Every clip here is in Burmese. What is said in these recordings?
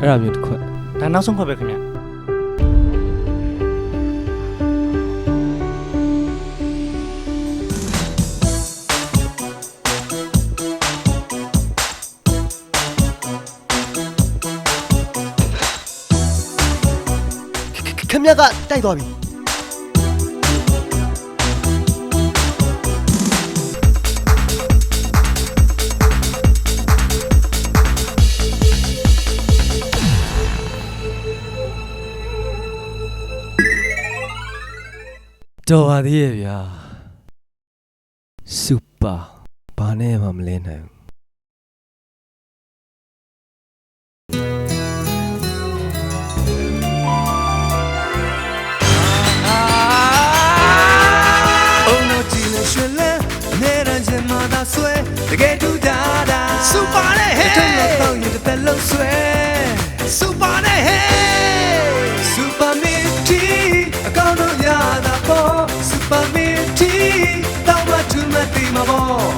အဲ့ဒါမျိုးတစ်ခွက်ဒါနောက်ဆုံးခွက်ပဲခင်ဗျခင်ဗျကတိုက်သွားပြီ တော်ပါသေးရဲ့ဗျာစူပါဘာနဲ့မှမလဲနိုင်ဘူးအုံတော့ကြည့်နေရွှင်လဲနေရန်ချင်မှသာဆွဲတကယ်ထူးတာတာစူပါ ပေါ့စူပါမီတီတော့မထူးမသိမှာပေါ့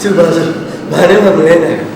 စူပါစူဘာနဲ့မှမလဲနိုင်ဘူး